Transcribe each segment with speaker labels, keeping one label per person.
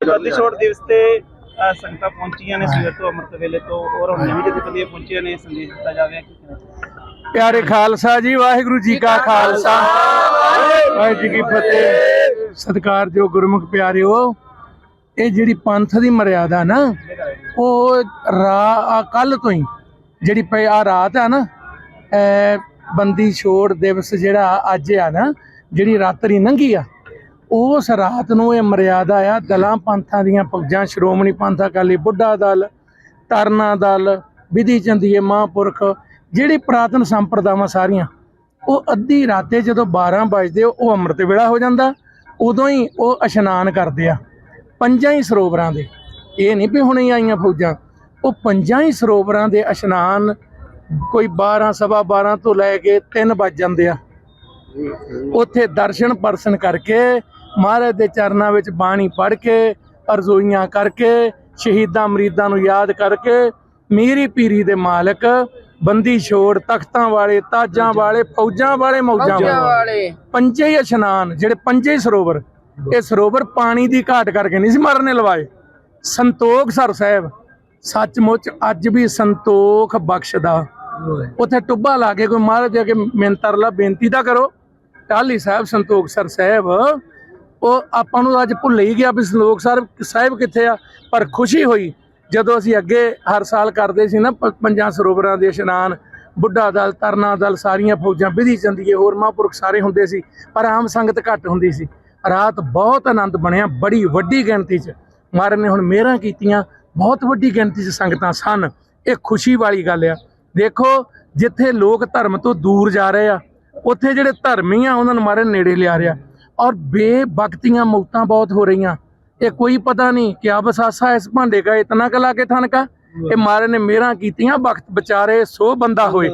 Speaker 1: ਗੱਦੀ ਛੋੜ ਦਿਵਸ ਤੇ ਸੰਗਤਾਂ ਪਹੁੰਚੀਆਂ ਨੇ ਸਵੇਰ ਤੋਂ ਅੰਮ੍ਰਿਤ ਵੇਲੇ ਤੋਂ ਔਰ ਹੁਣ ਨਵੀਂ ਜਥੇਬੰਦੀਆਂ ਪਹੁੰਚੀਆਂ ਨੇ ਸੰਦੇਸ਼ ਦਿੱਤਾ ਜਾਵੇ ਕਿ
Speaker 2: ਪਿਆਰੇ ਖਾਲਸਾ ਜੀ ਵਾਹਿਗੁਰੂ ਜੀ ਕਾ ਖਾਲਸਾ। ਵਾਹਿਗੁਰੂ ਜੀ ਕੀ ਫਤਿਹ। ਸਤਿਕਾਰਯੋਗ ਗੁਰਮੁਖ ਪਿਆਰਿਓ ਇਹ ਜਿਹੜੀ ਪੰਥ ਦੀ ਮਰਿਆਦਾ ਨਾ ਉਹ ਰਾ ਕੱਲ ਤੋਂ ਹੀ ਜਿਹੜੀ ਪਈ ਆ ਰਾਤ ਆ ਨਾ ਬੰਦੀ ਛੋੜ ਦਿਵਸ ਜਿਹੜਾ ਅੱਜ ਆ ਨਾ ਜਿਹੜੀ ਰਾਤਰੀ ਲੰਘੀ ਆ ਉਸ ਰਾਤ ਨੂੰ ਇਹ ਮਰਿਆਦਾ ਆ ਦਲਾਂ ਪੰਥਾਂ ਦੀਆਂ ਫੌਜਾਂ ਸ਼੍ਰੋਮਣੀ ਪੰਥ ਅਕਾਲੀ ਬੁੱਢਾ ਦਲ ਤਰਨਾ ਦਲ ਵਿਧੀ ਚੰਦੀਏ ਮਹਾਂਪੁਰਖ ਜਿਹੜੀ ਪ੍ਰਾਤਨ ਸੰਪਰਦਾਵਾਂ ਸਾਰੀਆਂ ਉਹ ਅੱਧੀ ਰਾਤੇ ਜਦੋਂ 12 ਵਜਦੇ ਉਹ ਅੰਮ੍ਰਿਤ ਵੇਲਾ ਹੋ ਜਾਂਦਾ ਉਦੋਂ ਹੀ ਉਹ ਇਸ਼ਨਾਨ ਕਰਦੇ ਆ ਪੰਜਾਂ ਹੀ ਸਰੋਵਰਾਂ ਦੇ। ਇਹ ਨਹੀਂ ਵੀ ਹੁਣੇ ਆਈਆਂ ਫੌਜਾਂ ਉਹ ਪੰਜਾਂ ਹੀ ਸਰੋਵਰਾਂ ਦੇ ਇਸ਼ਨਾਨ ਕੋਈ 12 ਸਵਾ 12 ਤੋਂ ਲੈ ਕੇ 3 ਵੱਜ ਜਾਂਦੇ ਆ। ਉੱਥੇ ਦਰਸ਼ਨ ਪਰਸਨ ਕਰਕੇ ਮਹਾਰਾਜ ਦੇ ਚਰਨਾਂ ਵਿੱਚ ਬਾਣੀ ਪੜ੍ਹ ਕੇ ਅਰਜ਼ੋਈਆਂ ਕਰਕੇ ਸ਼ਹੀਦਾਂ ਮਰੀਦਾਂ ਨੂੰ ਯਾਦ ਕਰਕੇ ਮੀਰੀ ਪੀਰੀ ਦੇ ਮਾਲਕ ਬੰਦੀ ਛੋੜ ਤਖਤਾਂ ਵਾਲੇ ਤਾਜਾਂ ਵਾਲੇ ਫੌਜਾਂ ਵਾਲੇ ਮੌਜਾਂ ਵਾਲੇ। ਪੰਜੇ ਹੀ ਇਸ਼ਨਾਨ ਜਿਹੜੇ ਪੰਜੇ ਹੀ ਸਰੋਵਰ। ਇਹ ਸਰੋਵਰ ਪਾਣੀ ਦੀ ਘਾਟ ਕਰਕੇ ਨਹੀਂ ਸੀ ਮਰਨੇ ਲਵਾਏ। ਸੰਤੋਖ ਸਰ ਸਾਹਿਬ ਸੱਚਮੁੱਚ ਅੱਜ ਵੀ ਸੰਤੋਖ ਬਖਸ਼ਦਾ। ਉੱਥੇ ਟੁੱਬਾ ਲਾ ਕੇ ਕੋਈ ਮਹਾਰਾਜ ਅੱਗੇ ਮਿੰਤਰਲਾ ਬੇਨਤੀ ਤਾਂ ਕਰੋ। ਟਾਲੀ ਸਾਹਿਬ ਸੰਤੋਖ ਸਰ ਸਾਹਿਬ ਉਹ ਆਪਾਂ ਨੂੰ ਅੱਜ ਭੁੱਲ ਹੀ ਗਿਆ ਵੀ ਸੰਤੋਖ ਸਾਹਿਬ ਸਾਹਿਬ ਕਿੱਥੇ ਆ, ਪਰ ਖੁਸ਼ੀ ਹੋਈ ਜਦੋਂ ਅਸੀਂ ਅੱਗੇ ਹਰ ਸਾਲ ਕਰਦੇ ਸੀ ਨਾ ਪ- ਪੰਜਾਂ ਸਰੋਵਰਾਂ ਦੇ ਇਸ਼ਨਾਨ, ਬੁੱਢਾ ਦਲ, ਤਰਨਾ ਦਲ, ਸਾਰੀਆਂ ਫੌਜਾਂ, ਵਿਧੀ ਚੰਦੀਏ, ਹੋਰ ਮਹਾਂਪੁਰਖ ਸਾਰੇ ਹੁੰਦੇ ਸੀ, ਪਰ ਆਮ ਸੰਗਤ ਘੱਟ ਹੁੰਦੀ ਸੀ। ਰਾਤ ਬਹੁਤ ਆਨੰਦ ਬਣਿਆ, ਬੜੀ ਵੱਡੀ ਗਿਣਤੀ 'ਚ। ਮਹਾਰਾਜ ਨੇ ਹੁਣ ਮਿਹਰਾਂ ਕੀਤੀਆਂ, ਬਹੁਤ ਵੱਡੀ ਗਿਣਤੀ 'ਚ ਸੰਗਤਾਂ ਸਨ। ਇਹ ਖੁਸ਼ੀ ਵਾਲੀ ਗੱਲ ਆ। ਦੇਖੋ, ਜਿੱਥੇ ਲੋਕ ਧਰਮ ਤੋਂ ਦੂਰ ਜਾ ਰਹੇ ਆ, ਉੱਥੇ ਜਿਹੜੇ ਧਰਮੀ ਆ, ਉਹਨਾਂ ਨੂੰ ਮਹਾਰਾਜ ਨੇੜੇ ਲਿਆ ਰਿਹਾ। ਔਰ ਬੇਵਕਤੀਆਂ ਮੌਤਾਂ ਬਹੁਤ ਹੋ ਰਹੀਆਂ। ਇਹ ਕੋਈ ਪਤਾ ਨਹੀਂ ਕਿਆ ਬਸਾਸਾ ਇਸ ਭਾਂਡੇ ਕਾ ਇਤਨਾ ਕਲਾ ਕੇ ਠਨਕਾ ਇਹ ਮਾਰੇ ਨੇ ਮੇਰਾ ਕੀਤੀਆਂ ਵਕਤ ਵਿਚਾਰੇ ਸੋ ਬੰਦਾ ਹੋਏ।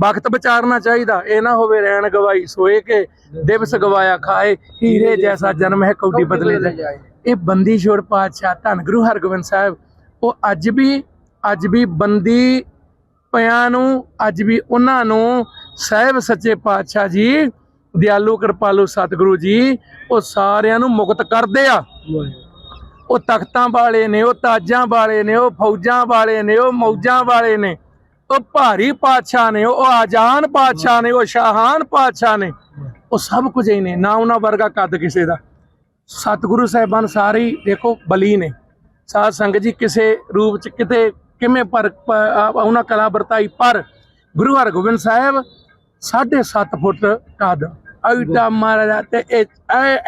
Speaker 2: ਵਕਤ ਵਿਚਾਰਨਾ ਚਾਹੀਦਾ ਇਹ ਨਾ ਹੋਵੇ ਰਹਿਣ ਗਵਾਈ ਸੋਏ ਕੇ ਦਿਵਸ ਗਵਾਇਆ ਖਾਏ ਹੀਰੇ ਜੈਸਾ ਜਨਮ ਹੈ ਕੌਡੀ ਬਦਲੇ ਜਾਏ। ਇਹ ਬੰਦੀ ਛੋੜ ਪਾਤਸ਼ਾਹ ਧੰਨ ਗੁਰੂ ਹਰਗੋਬਿੰਦ ਸਾਹਿਬ। ਉਹ ਅੱਜ ਵੀ ਅੱਜ ਵੀ ਬੰਦੀ ਪਿਆਂ ਨੂੰ ਅੱਜ ਵੀ ਉਹਨਾਂ ਨੂੰ ਸਾਹਿਬ ਸੱਚੇ ਪਾਤਸ਼ਾਹ ਜੀ ਦਿਆਲੂ ਕਿਰਪਾਲੂ ਸਤਿਗੁਰੂ ਜੀ, ਉਹ ਸਾਰਿਆਂ ਨੂੰ ਮੁਕਤ ਕਰਦੇ ਆ। ਉਹ ਤਖਤਾਂ ਵਾਲੇ ਨੇ, ਉਹ ਤਾਜਾਂ ਵਾਲੇ ਨੇ, ਉਹ ਫੌਜਾਂ ਵਾਲੇ ਨੇ, ਉਹ ਮੌਜਾਂ ਵਾਲੇ ਨੇ, ਉਹ ਭਾਰੀ ਪਾਤਸ਼ਾਹ ਨੇ, ਉਹ ਆਜਾਨ ਪਾਤਸ਼ਾਹ ਨੇ, ਉਹ ਸ਼ਾਹਾਨ ਪਾਤਸ਼ਾਹ ਨੇ, ਉਹ ਸਭ ਕੁਝ ਹੀ ਨੇ, ਨਾ ਉਹਨਾਂ ਵਰਗਾ ਕੱਦ ਕਿਸੇ ਦਾ। ਸਤਿਗੁਰੂ ਸਾਹਿਬਾਨ ਸਾਰੇ ਦੇਖੋ ਬਲੀ ਨੇ। ਸਾਧ ਸੰਗਤ ਜੀ ਕਿਸੇ ਰੂਪ ਚ ਕਿਤੇ ਕਿਵੇਂ ਪਰ ਉਹਨਾਂ ਕਲਾ ਵਰਤਾਈ, ਪਰ ਗੁਰੂ ਹਰਗੋਬਿੰਦ ਸਾਹਿਬ 7.5 ਫੁੱਟ ਕੱਦ ਐਡਾ ਮਹਾਰਾਜਾ ਤੇ ਇਹ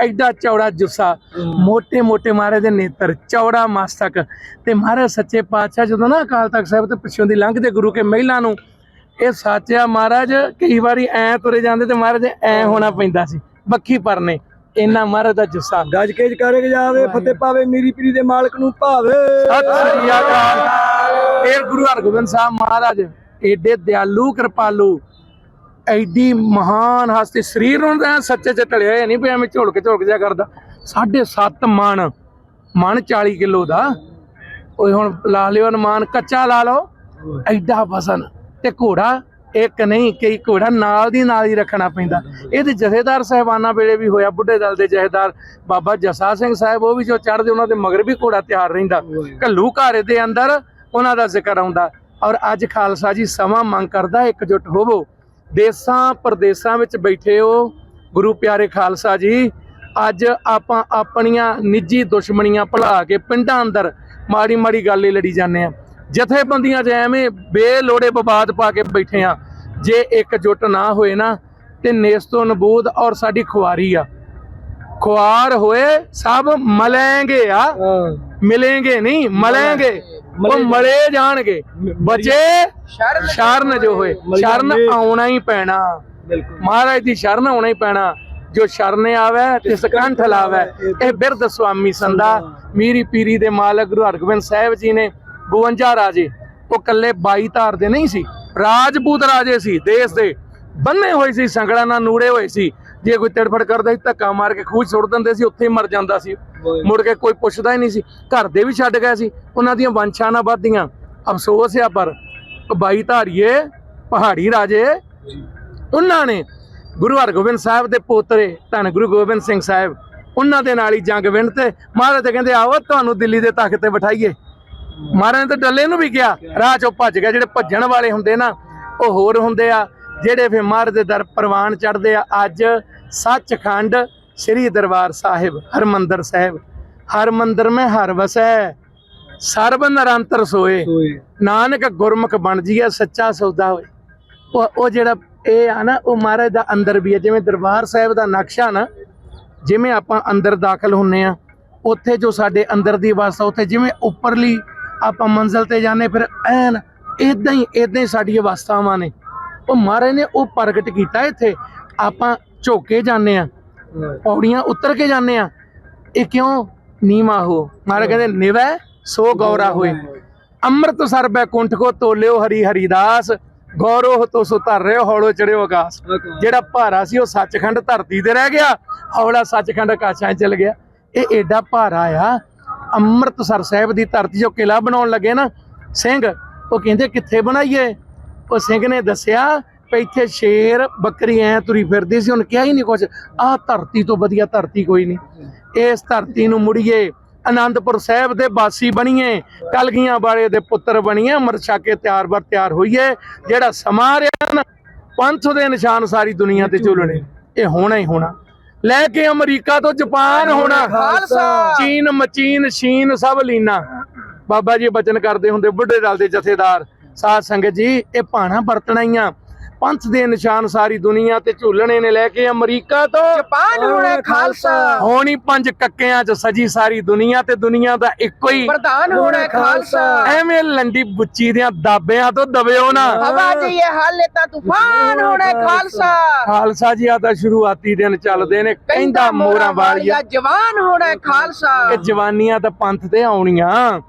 Speaker 2: ਐਡਾ ਚੌੜਾ ਜੁੱਸਾ। ਮੋਟੇ ਮੋਟੇ ਮਹਾਰਾਜ ਦੇ ਨੇਤਰ ਚੌੜਾ ਮਸਤਕ। ਤੇ ਮਹਾਰਾਜ ਸੱਚੇ ਪਾਤਸ਼ਾਹ ਜਦੋਂ ਨਾ ਅਕਾਲ ਤਖਤ ਸਾਹਿਬ ਤੇ ਪਿੱਛੋਂ ਦੀ ਲੰਘਦੇ ਗੁਰੂ ਕੇ ਮਹਿਲਾ ਨੂੰ ਇਹ ਸਾਚਿਆ ਮਹਾਰਾਜ ਕਈ ਵਾਰੀ ਐ ਤੁਰੇ ਜਾਂਦੇ ਤੇ ਮਹਾਰਾਜ ਐ ਹੋਣਾ ਪੈਂਦਾ ਸੀ। ਬੱਖੀ ਪਰਨੇ ਇੰਨਾ ਮਹਾਰਾਜ ਦਾ ਜੁੱਸਾ।
Speaker 3: ਗੱਜ ਕੇਜ ਕਰੇਗਾ ਜਾਵੇ ਫਤਿਹ ਪਾਵੇ ਮੀਰੀ ਪੀਰੀ ਦੇ ਮਾਲਕ ਨੂੰ ਭਾਵੇ।
Speaker 2: ਸਤਿ ਸ੍ਰੀ ਅਕਾਲ। ਫੇਰ ਗੁਰੂ ਹਰਗੋਬਿੰਦ ਸਾਹਿਬ ਮਹਾਰਾਜ ਏਡੇ ਦਿਆਲੂ ਕਿਰਪਾਲੂ ਐਡੀ ਮਹਾਨ ਹਸਤੀ, ਸਰੀਰ ਨੂੰ ਤਾਂ ਸੱਚੇ ਚ ਢਲਿਆ ਹੋਇਆ ਨਹੀਂ ਵੀ ਐਵੇਂ ਝੁਲਕ ਝੁਲਕ ਜਾ ਕਰਦਾ। 7.5 ਮਣ ਮਣ 40 ਕਿਲੋ ਦਾ। ਓਏ ਹੁਣ ਲਾ ਲਿਓ ਅਨੁਮਾਨ, ਕੱਚਾ ਲਾ ਲਓ। ਐਡਾ ਵਜ਼ਨ ਤੇ ਘੋੜਾ, ਇੱਕ ਨਹੀਂ, ਕਈ ਘੋੜਾ ਨਾਲ ਦੀ ਨਾਲ ਹੀ ਰੱਖਣਾ ਪੈਂਦਾ। ਇਹਦੇ ਜਥੇਦਾਰ ਸਾਹਿਬਾਨਾਂ ਵੇਲੇ ਵੀ ਹੋਇਆ, ਬੁੱਢੇ ਦਲ ਦੇ ਜਥੇਦਾਰ, ਬਾਬਾ ਜਸਾ ਸਿੰਘ ਸਾਹਿਬ, ਉਹ ਵੀ ਜੋ ਚੜਦੇ ਉਹਨਾਂ ਦੇ ਮਗਰ ਵੀ ਘੋੜਾ ਤਿਆਰ ਰਹਿੰਦਾ। ਕੱਲੂ ਘਾਰੇ ਦੇ ਅੰਦਰ ਉਹਨਾਂ ਦਾ ਜ਼ਿਕਰ ਆਉਂਦਾ। ਔਰ ਅੱਜ ਖਾਲਸਾ ਜੀ ਸਮਾਂ ਮੰਗ ਕਰਦਾ, ਇਕਜੁੱਟ ਹੋਵੋ। ਦੇਸਾਂ ਪ੍ਰਦੇਸਾਂ ਵਿੱਚ ਬੈਠੇ ਹੋ ਗੁਰੂ ਪਿਆਰੇ ਖਾਲਸਾ ਜੀ ਅੱਜ ਆਪਾਂ ਆਪਣੀਆਂ ਨਿੱਜੀ ਦੁਸ਼ਮਣੀਆਂ ਭੁਲਾ ਕੇ ਪਿੰਡਾਂ ਅੰਦਰ ਮਾੜੀ ਮਾੜੀ ਗੱਲ ਹੀ ਲੜੀ ਜਾਂਦੇ ਆ ਜਥੇਬੰਦੀਆਂ 'ਚ ਐਵੇਂ ਬੇਲੋੜੇ ਵਿਵਾਦ ਪਾ ਕੇ ਬੈਠੇ ਆ ਜੇ ਇਕਜੁੱਟ ਨਾ ਹੋਏ ਨਾ ਤੇ ਨੇਸਤੋ ਨਬੂਦ ਔਰ ਸਾਡੀ ਖੁਆਰੀ ਆ। ਖੁਆਰ ਹੋਏ ਸਭ ਮਲੇਂਗੇ ਆ। ਮਿਲेंगे ਨਹੀਂ ਮਲेंगे ਉਹ ਮਲੇ ਜਾਣਗੇ। ਬਚੇ ਸ਼ਰਨ ਜੋ ਹੋਏ। ਸ਼ਰਨ ਆਉਣਾ ਹੀ ਪੈਣਾ। ਮਹਾਰਾਜ ਦੀ ਸ਼ਰਨ ਆਉਣਾ ਹੀ ਪੈਣਾ। ਜੋ ਸ਼ਰਨ ਆਵੇ ਤੇ ਸਕੰਠ ਲਾਵੇ ਇਹ ਬਿਰਧ ਸੁਆਮੀ ਸੰਦਾ ਮੀਰੀ ਪੀਰੀ ਦੇ ਮਾਲਕ ਗੁਰੂ ਹਰਗੋਬਿੰਦ ਸਾਹਿਬ ਜੀ ਨੇ। 52 ਰਾਜੇ। ਉਹ ਕੱਲੇ 22 ਧਾਰ ਦੇ ਨਹੀਂ ਸੀ। ਰਾਜਪੂਤ ਰਾਜੇ ਸੀ ਦੇਸ਼ ਦੇ। ਬੰਨੇ ਹੋਏ ਸੀ ਸੰਗਲਾਂ ਨਾਲ ਨੂੜੇ ਹੋਏ ਸੀ। ਜੇ ਕੋਈ ਤੜਫੜ ਕਰਦਾ ਸੀ ਧੱਕਾ ਮਾਰ ਕੇ ਖੂਹ 'ਚ ਸੁੱਟ ਦਿੰਦੇ ਸੀ ਉੱਥੇ ਹੀ ਮਰ ਜਾਂਦਾ ਸੀ। ਮੁੜ ਕੇ ਕੋਈ ਪੁੱਛਦਾ ਹੀ ਨਹੀਂ ਸੀ। ਘਰ ਦੇ ਵੀ ਛੱਡ ਗਏ ਸੀ। ਉਹਨਾਂ ਦੀਆਂ ਵੰਸ਼ਾਂ ਨਾ ਵੱਧਦੀਆਂ। ਅਫਸੋਸ ਆ ਪਰ ਬਾਈ ਧਾਰੀਏ ਪਹਾੜੀ ਰਾਜੇ ਉਹਨਾਂ ਨੇ ਗੁਰੂ ਹਰਗੋਬਿੰਦ ਸਾਹਿਬ ਦੇ ਪੋਤਰੇ ਧੰਨ ਗੁਰੂ ਗੋਬਿੰਦ ਸਿੰਘ ਸਾਹਿਬ ਉਹਨਾਂ ਦੇ ਨਾਲ ਹੀ ਜੰਗ ਵਿੰਨ ਤੇ ਮਹਾਰਾਜ ਕਹਿੰਦੇ ਆਓ ਤੁਹਾਨੂੰ ਦਿੱਲੀ ਦੇ ਤਖਤ ਤੇ ਬਿਠਾਈਏ। ਮਹਾਰਾਜ ਨੇ ਤਾਂ ਡੱਲੇ ਨੂੰ ਵੀ ਕਿਹਾ ਰਾਹ ਚੋਂ ਭੱਜ ਗਿਆ ਜਿਹੜੇ ਭੱਜਣ ਵਾਲੇ ਹੁੰਦੇ ਨਾ ਉਹ ਹੋਰ ਹੁੰਦੇ ਆ ਜਿਹੜੇ ਫਿਰ ਮਹਾਰਾਜ ਦੇ ਦਰ ਪ੍ਰਵਾਨ ਚੜਦੇ ਆ ਅੱਜ ਸੱਚਖੰਡ ਸ੍ਰੀ ਦਰਬਾਰ ਸਾਹਿਬ ਹਰਮੰਦਰ ਸਾਹਿਬ। ਹਰ ਮੰਦਰ ਮੈਂ ਹਰ ਵਸੈ ਸਰਬ ਨਿਰੰਤਰ ਸੋਏ। ਨਾਨਕ ਗੁਰਮੁਖ ਬਣ ਜੀਏ ਸੱਚਾ ਸੌਦਾ ਹੋਏ। ਉਹ ਉਹ ਜਿਹੜਾ ਇਹ ਆ ਨਾ ਉਹ ਮਹਾਰਾਜ ਦਾ ਅੰਦਰ ਵੀ ਹੈ ਜਿਵੇਂ ਦਰਬਾਰ ਸਾਹਿਬ ਦਾ ਨਕਸ਼ਾ ਨਾ ਜਿਵੇਂ ਆਪਾਂ ਅੰਦਰ ਦਾਖਲ ਹੁੰਨੇ ਆ ਉੱਥੇ ਜੋ ਸਾਡੇ ਅੰਦਰ ਦੀ ਅਵਸਥਾ ਉੱਥੇ ਜਿਵੇਂ ਉੱਪਰਲੀ ਆਪਾਂ ਮੰਜ਼ਲ ਤੇ ਜਾਂਦੇ ਫਿਰ ਐਨ ਇਦਾਂ ਹੀ ਇਦਾਂ ਹੀ ਸਾਡੀ ਅਵਸਥਾਵਾਂ ਨੇ। ਉਹ ਮਹਾਰਾਜ ਨੇ ਉਹ ਪ੍ਰਗਟ ਕੀਤਾ ਇੱਥੇ। ਆਪਾਂ ਝੋਕੇ ਜਾਂਦੇ ਆ ਪੌੜੀਆਂ ਉਤਰ ਕੇ ਜਾਂਦੇ ਆ ਇਹ ਕਿਉਂ ਨੀਮਾ ਹੋ? ਮਹਾਰਾਜ ਕਹਿੰਦੇ ਨਿਵੈ ਸੋ ਗੌਰਾ ਹੋਏ। ਅੰਮ੍ਰਿਤ ਸਰ ਬੈਕੁੰਠ ਕੋ ਤੋਲਿਓ ਹਰੀ ਹਰੀਦਾਸ ਗੌਰਵ ਤੋਂ ਸੋ ਧਰ ਰਿਓ ਹੌਲੋ ਚੜਿਓ ਆਕਾਸ਼। ਜਿਹੜਾ ਭਾਰਾ ਸੀ ਉਹ ਸੱਚਖੰਡ ਧਰਤੀ ਤੇ ਰਹਿ ਗਿਆ ਹੌਲਾ ਸੱਚਖੰਡ ਆਕਾਸ਼ਾਂ ਚਲ ਗਿਆ। ਇਹ ਏਡਾ ਭਾਰਾ ਆ ਅੰਮ੍ਰਿਤਸਰ ਸਾਹਿਬ ਦੀ ਧਰਤੀ ਜੋ ਕਿਲਾ ਬਣਾਉਣ ਲੱਗੇ ਨਾ ਸਿੰਘ ਉਹ ਕਹਿੰਦੇ ਕਿੱਥੇ ਬਣਾਈਏ? ਉਹ ਸਿੰਘ ਨੇ ਦੱਸਿਆ ਇੱਥੇ ਸ਼ੇਰ ਬੱਕਰੀ ਐ ਤੁਰੀ ਫਿਰਦੀ ਸੀ ਉਹਨੇ ਕਿਹਾ ਹੀ ਨਹੀਂ ਕੁਝ ਆਹ ਧਰਤੀ ਤੋਂ ਵਧੀਆ ਧਰਤੀ ਕੋਈ ਨਹੀਂ। ਇਸ ਧਰਤੀ ਨੂੰ ਮੁੜੀਏ ਆਨੰਦਪੁਰ ਸਾਹਿਬ ਦੇ ਬਾਸੀ ਬਣੀਏ ਕਲਗੀਆਂ ਵਾਲੇ ਦੇ ਪੁੱਤਰ ਬਣੀਏ ਅਮਰ ਛਕ ਕੇ ਤਿਆਰ ਬਰ ਤਿਆਰ ਹੋਈਏ ਜਿਹੜਾ ਸਮਾਂ ਰਿਹਾ ਨਾ ਪੰਥ ਦੇ ਨਿਸ਼ਾਨ ਸਾਰੀ ਦੁਨੀਆ ਤੇ ਝੁਲਣੇ। ਇਹ ਹੋਣਾ ਹੀ ਹੋਣਾ। ਲੈ ਕੇ ਅਮਰੀਕਾ ਤੋਂ ਜਾਪਾਨ ਹੋਣਾ।
Speaker 3: ਖਾਲਸਾ।
Speaker 2: ਚੀਨ ਮਚੀਨ ਸ਼ੀਨ ਸਭ ਲੀਨਾ। ਬਾਬਾ ਜੀ ਬਚਨ ਕਰਦੇ ਹੁੰਦੇ ਬੁੱਢੇ ਦਲ ਦੇ ਜਥੇਦਾਰ। ਸਾਧ ਸੰਗਤ ਜੀ ਇਹ ਭਾਣਾ ਵਰਤਣਾ ਹੀ ਆ। ਪੰਥ ਦੇ ਨਿਸ਼ਾਨ ਸਾਰੀ ਦੁਨੀਆ ਤੇ ਝੂਲਣੇ ਨੇ ਲੈ ਕੇ ਅਮਰੀਕਾ ਤੋਂ।
Speaker 3: ਜਪਾਨ ਹੋਣਾ ਖਾਲਸਾ।
Speaker 2: ਹੋਣੀ ਪੰਜ ਕੱਕਿਆਂ 'ਚ ਸਜੀ ਸਾਰੀ ਦੁਨੀਆ ਤੇ ਦੁਨੀਆ ਦਾ ਇੱਕੋ ਹੀ।
Speaker 3: ਪ੍ਰਧਾਨ ਹੋਣਾ ਖਾਲਸਾ।
Speaker 2: ਐਵੇਂ ਲੰਡੀ ਬੁੱਚੀ ਦੀਆਂ ਦਾਬਿਆਂ ਤੋਂ ਦਬਿਓ ਨਾ।
Speaker 3: ਹਵਾ ਦੀ ਇਹ ਹਾਲੇ ਤਾਂ ਤੂਫਾਨ ਹੋਣਾ ਖਾਲਸਾ।
Speaker 2: ਖਾਲਸਾ। ਜੀ ਆ ਤਾਂ ਸ਼ੁਰੂਆਤੀ ਦਿਨ ਚੱਲਦੇ ਨੇ। ਕਹਿੰਦਾ ਮੋਰਾਂ ਵਾਲੀਆ
Speaker 3: ਜਵਾਨ ਹੋਣਾ ਖਾਲਸਾ।
Speaker 2: ਕਿ ਜਵਾਨੀਆਂ ਤਾਂ ਪੰਥ ਤੇ ਆਉਣੀਆਂ।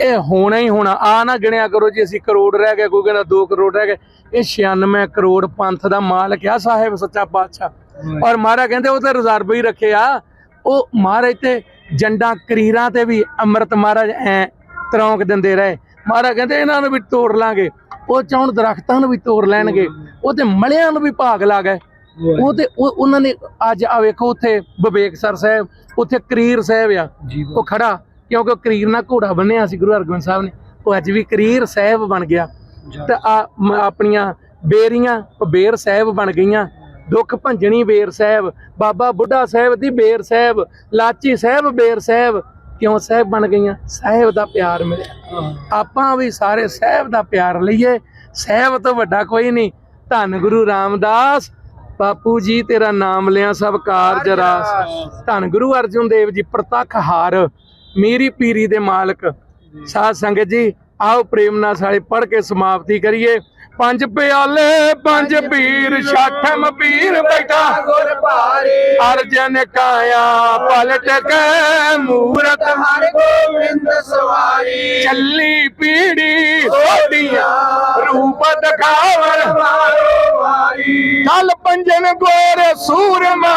Speaker 2: ਇਹ ਹੋਣਾ ਹੀ ਹੋਣਾ। ਆ ਨਾ ਗਿਣਿਆ ਕਰੋ ਜੀ ਅਸੀਂ ਕਰੋੜ ਰਹਿ ਗਏ ਕੋਈ ਕਹਿੰਦਾ 2 ਕਰੋੜ ਰਹਿ ਗਏ। ਇਹ 96 ਕਰੋੜ ਪੰਥ ਦਾ ਮਾਲਕ ਆ ਸਾਹਿਬ ਸੱਚਾ ਪਾਤਸ਼ਾਹ। ਔਰ ਮਹਾਰਾਜ ਕਹਿੰਦੇ ਉਹ ਤੇ ਰਿਜ਼ਰਵ ਹੀ ਰੱਖਿਆ ਉਹ ਮਹਾਰਾਜ ਤੇ ਜੰਡਾਂ ਕਰੀਰਾਂ ਤੇ ਵੀ ਅੰਮ੍ਰਿਤ ਮਹਾਰਾਜ ਐ ਤਰੌਂਕ ਦਿੰਦੇ ਰਹੇ। ਮਹਾਰਾਜ ਕਹਿੰਦੇ ਇਹਨਾਂ ਨੂੰ ਵੀ ਤੋੜ ਲਾਂਗੇ। ਉਹ ਚਾਹਣ ਦਰਖਤਾਂ ਨੂੰ ਵੀ ਤੋੜ ਲੈਣਗੇ। ਉਹ ਤੇ ਮਲਿਆਂ ਨੂੰ ਵੀ ਭਾਗ ਲਾ ਗਏ। ਉਹ ਤੇ ਉਹ- ਉਹਨਾਂ ਨੇ ਅੱਜ ਆ ਵੇਖੋ ਉੱਥੇ ਵਿਵੇਕਸਰ ਸਾਹਿਬ ਉੱਥੇ ਕਰੀਰ ਸਾਹਿਬ ਆ। ਉਹ ਖੜਾ ਕਿਉਂਕਿ ਉਹ ਕਰੀਰ ਨਾਲ ਘੋੜਾ ਬੰਨਿਆ ਸੀ ਗੁਰੂ ਹਰਗੋਬਿੰਦ ਸਾਹਿਬ ਨੇ। ਉਹ ਅੱਜ ਵੀ ਕਰੀਰ ਸਾਹਿਬ ਬਣ ਗਿਆ। ਤੇ ਆ ਆਪਣੀਆਂ ਬੇਰੀਆਂ ਬੇਰ ਸਾਹਿਬ ਬਣ ਗਈਆਂ। ਦੁੱਖ ਭੰਜਣੀ ਬੇਰ ਸਾਹਿਬ ਬਾਬਾ ਬੁੱਢਾ ਸਾਹਿਬ ਦੀ ਬੇਰ ਸਾਹਿਬ ਲਾਚੀ ਸਾਹਿਬ ਬੇਰ ਸਾਹਿਬ ਕਿਉਂ ਸਾਹਿਬ ਬਣ ਗਈਆਂ? ਸਾਹਿਬ ਦਾ ਪਿਆਰ ਮਿਲਿਆ। ਆਪਾਂ ਵੀ ਸਾਰੇ ਸਾਹਿਬ ਦਾ ਪਿਆਰ ਲਈਏ। ਸਾਹਿਬ ਤੋਂ ਵੱਡਾ ਕੋਈ ਨਹੀਂ। ਧੰਨ ਗੁਰੂ ਰਾਮਦਾਸ ਬਾਪੂ ਜੀ ਤੇਰਾ ਨਾਮ ਲਿਆ ਸਭ ਕਾਰਜ ਰਾਸ। ਧੰਨ ਗੁਰੂ ਅਰਜਨ ਦੇਵ ਜੀ ਪ੍ਰਤੱਖ ਹਾਰ। ਮੇਰੀ ਪੀਰੀ ਦੇ ਮਾਲਕ। ਸਾਧ ਸੰਗਤ ਜੀ ਆਓ ਪ੍ਰੇਮ ਨਾਲ ਸਾਰੇ ਪੜ ਕੇ ਸਮਾਪਤੀ ਕਰੀਏ। ਪੰਜ ਪਿਆਲੇ, ਪੰਜ ਪੀਰ, ਛਾਠਮ ਪੀਰ ਬੈਠਾ।
Speaker 3: ਗੁਰ ਭਾਰੇ
Speaker 2: ਅਰਜਨ ਕਾਇਆ ਪਲਟ ਕੇ ਮੂਰਤ
Speaker 3: ਹਰ ਗੋਬਿੰਦ ਸਵਾਰੀ।
Speaker 2: ਚੱਲੀ ਪੀੜੀ ਸੋਡੀਆਂ ਰੂਪ ਦਿਖਾਵਣ
Speaker 3: ਮਾਰੋ ਵਾਰੀ।
Speaker 2: ਕੱਲ ਪੰਜਨ ਗੋਰੇ ਸੂਰਮਾ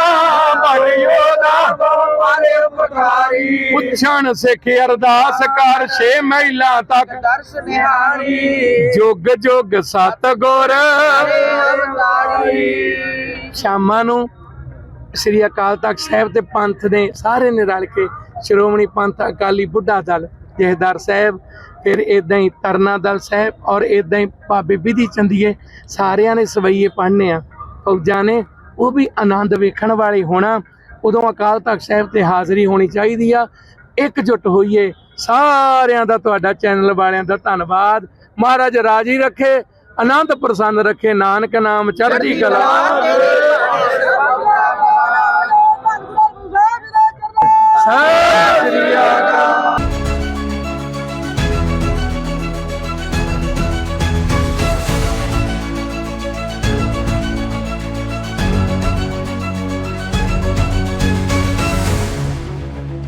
Speaker 2: ਪੁੱਛਣ ਸਿੱਖ ਅਰਦਾਸ ਕਰ ਛੇ ਮਹਿਲਾ ਤੱਕ।
Speaker 3: ਦਰਸ ਨਿਹਾਰੀ।
Speaker 2: ਜੁਗ ਜੁਗ ਸਤ ਗੁਰ ਸ਼ਾਮਾਂ ਨੂੰ ਸ੍ਰੀ ਅਕਾਲ ਤਖਤ ਸਾਹਿਬ ਤੇ ਪੰਥ ਨੇ ਸਾਰੇ ਨੇ ਰਲ ਕੇ ਸ਼੍ਰੋਮਣੀ ਪੰਥ ਅਕਾਲੀ ਬੁੱਢਾ ਦਲ ਜਹੇਦਾਰ ਸਾਹਿਬ ਫਿਰ ਇਦਾਂ ਹੀ ਤਰਨਾ ਦਲ ਸਾਹਿਬ ਔਰ ਇਦਾਂ ਹੀ ਭਾਬੀ ਵਿਧੀ ਚੰਦੀਏ ਸਾਰਿਆਂ ਨੇ ਸਵਈਏ ਪੜ੍ਹਨੇ ਆ। ਫੌਜਾਂ ਨੇ ਉਹ ਵੀ ਆਨੰਦ ਵੇਖਣ ਵਾਲੇ ਹੋਣਾ। ਉਦੋਂ ਅਕਾਲ ਤਖਤ ਸਾਹਿਬ ਤੇ ਹਾਜ਼ਰੀ ਹੋਣੀ ਚਾਹੀਦੀ ਆ। ਇਕਜੁੱਟ ਹੋਈਏ ਸਾਰਿਆਂ ਦਾ ਤੁਹਾਡਾ ਚੈਨਲ ਵਾਲਿਆਂ ਦਾ ਧੰਨਵਾਦ। ਮਹਾਰਾਜ ਰਾਜੀ ਰੱਖੇ ਆਨੰਦ ਪ੍ਰਸੰਨ ਰੱਖੇ ਨਾਨਕ ਨਾਮ ਚੜ੍ਹਦੀ ਕਲਾ। ਸਤਿ